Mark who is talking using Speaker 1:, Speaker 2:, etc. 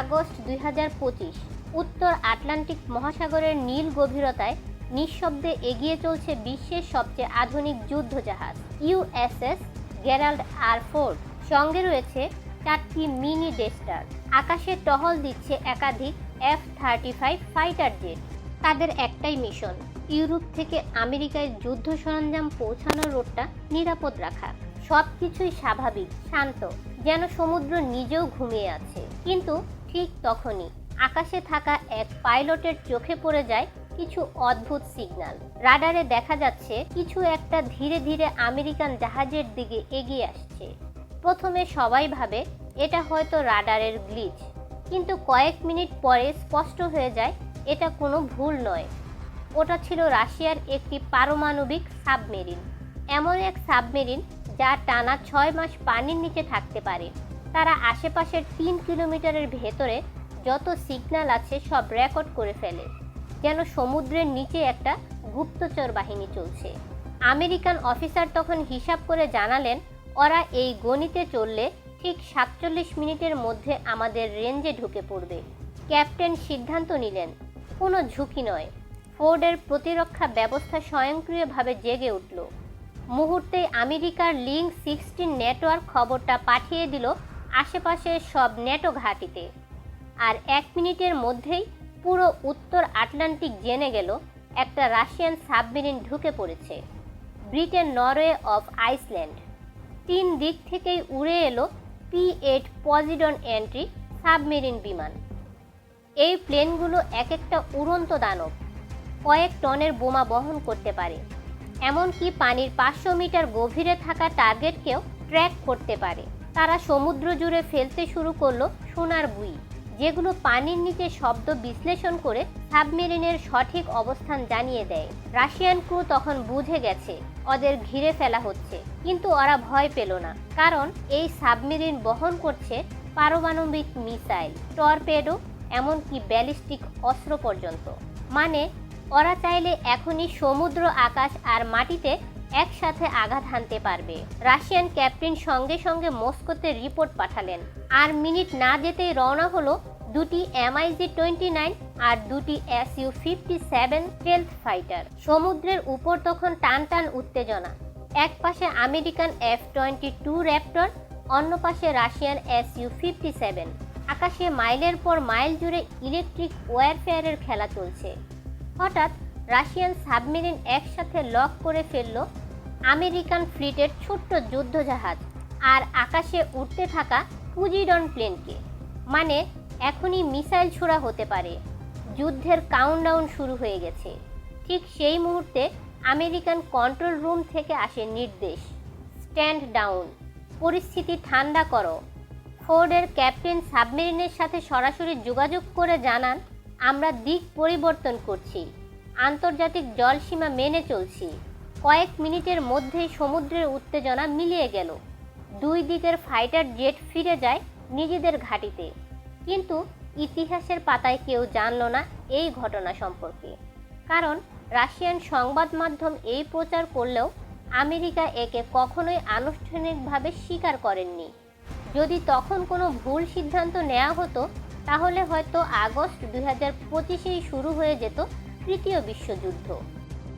Speaker 1: August দুই হাজার পঁচিশ, উত্তর আটলান্টিক মহাসাগরের নীল গভীরতায় নিঃশব্দে এগিয়ে চলছে বিশ্বের সবচেয়ে আধুনিক যুদ্ধজাহাজ ইউএসএস গেরাল্ড আর ফোর্ড। সঙ্গে রয়েছে চারটি মিনি ডেস্টার। আকাশে টহল দিচ্ছে একাধিক F thirty five fighter jet. তাদের একটাই মিশন, ইউরোপ থেকে আমেরিকায় যুদ্ধ সরঞ্জাম পৌঁছানোর রোডটা নিরাপদ রাখা। সব কিছুই স্বাভাবিক, শান্ত, যেন সমুদ্র নিজেও ঘুমিয়ে আছে। কিন্তু ঠিক তখনই আকাশে থাকা এক পাইলটের চোখে পড়ে যায় কিছু অদ্ভুত সিগন্যাল রাডারে দেখা যাচ্ছে কিছু একটা ধীরে ধীরে আমেরিকান জাহাজের দিকে এগিয়ে আসছে। প্রথমে সবাই ভাবে এটা হয়তো রাডারের গ্লিচ, কিন্তু কয়েক মিনিট পরে স্পষ্ট হয়ে যায় এটা কোনো ভুল নয়। ওটা ছিল রাশিয়ার একটি পারমাণবিক সাবমেরিন, এমন এক সাবমেরিন যা টানা ছয় মাস পানির নিচে থাকতে পারে। তারা আশেপাশের তিন কিলোমিটারের ভেতরে যত সিগন্যাল আছে সব রেকর্ড করে ফেলে, যেন সমুদ্রের নিচে একটা গুপ্তচর বাহিনী চলছে। আমেরিকান অফিসার তখন হিসাব করে জানালেন, ওরা এই গণিতে চললে ঠিক সাতচল্লিশ মিনিটের মধ্যে আমাদের রেঞ্জে ঢুকে পড়বে। ক্যাপ্টেন সিদ্ধান্ত নিলেন, কোনো ঝুঁকি নয়। ফোর্ডের প্রতিরক্ষা ব্যবস্থা স্বয়ংক্রিয়ভাবে জেগে উঠল। মুহূর্তে আমেরিকার লিঙ্ক সিক্সটিন নেটওয়ার্ক খবরটা পাঠিয়ে দিল আশেপাশের সব নেটো ঘাঁটিতে। আর এক মিনিটের মধ্যেই পুরো উত্তর আটলান্টিক জেনে গেল, একটা রাশিয়ান সাবমেরিন ঢুকে পড়েছে, ব্রিটেন নরওয়ে অফ আইসল্যান্ড। তিন দিক থেকেই উড়ে এলো P eight Poseidon entry submarine বিমান। এই প্লেনগুলো এক একটা উড়ন্ত দানব, কয়েক টনের বোমা বহন করতে পারে, এমনকি পানির পাঁচশো মিটার গভীরে থাকা টার্গেটকেও ট্র্যাক করতে পারে। তারা সমুদ্র জুড়ে ফেলতে শুরু করল সোনার বুই, যেগুলো পানির নিচে শব্দ বিশ্লেষণ করে সাবমেরিনের সঠিক অবস্থান জানিয়ে দেয়। রাশিয়ান ক্রু তখন বুঝে গেছে ওদের ঘিরে ফেলা হচ্ছে, কিন্তু ওরা ভয় পেল না, কারণ এই সাবমেরিন বহন করছে পারমাণবিক মিসাইল, টর্পেডো, এমনকি ব্যালিস্টিক অস্ত্র পর্যন্ত। মানে ওরা চাইলে এখনই সমুদ্র, আকাশ আর মাটিতে একসাথে আঘাত হানতে পারবে। রাশিয়ান ক্যাপ্টেন সঙ্গে সঙ্গে মস্কোতে রিপোর্ট পাঠালেন। আর মিনিট না যেতেই রওনা হলো দুটি এমআইজি টোয়েন্টি নাইন আর দুটি S U fifty seven stealth fighter. সমুদ্রের উপর তখন টান টান উত্তেজনা। এক পাশে American F twenty two raptor, অন্য পাশে Russian S U fifty seven. আকাশে মাইলের পর মাইল জুড়ে ইলেকট্রিক ওয়ারফেয়ারের খেলা চলছে। হঠাৎ রাশিয়ান সাবমেরিন একসাথে লক করে ফেলল আমেরিকান ফ্লিটের ছোট্ট যুদ্ধজাহাজ আর আকাশে উঠতে থাকা পুজিডন প্লেনকে। মানে এখনই মিসাইল ছোড়া হতে পারে। যুদ্ধের কাউন্টডাউন শুরু হয়ে গেছে। ঠিক সেই মুহূর্তে আমেরিকান কন্ট্রোল রুম থেকে আসে নির্দেশ। স্ট্যান্ড ডাউন পরিস্থিতি ঠান্ডা করো। ফোর্ডের ক্যাপ্টেন সাবমেরিনের সাথে সরাসরি যোগাযোগ করে জানান, আমরা দিক পরিবর্তন করছি। আন্তর্জাতিক জলসীমা মেনে চলছি। কয়েক মিনিটের মধ্যেই সমুদ্রের উত্তেজনা মিলিয়ে গেল। দুই দিকের ফাইটার জেট ফিরে যায় নিজেদের ঘাঁটিতে। কিন্তু ইতিহাসের পাতায় কেউ জানল না এই ঘটনা সম্পর্কে। কারণ রাশিয়ান সংবাদ মাধ্যম এই প্রচার করলেও আমেরিকা একে কখনোই আনুষ্ঠানিকভাবে স্বীকার করেননি। যদি তখন কোনো ভুল সিদ্ধান্ত নেওয়া হতো, তাহলে হয়তো আগস্ট দুই হাজার পঁচিশেই শুরু হয়ে যেত তৃতীয় বিশ্বযুদ্ধ।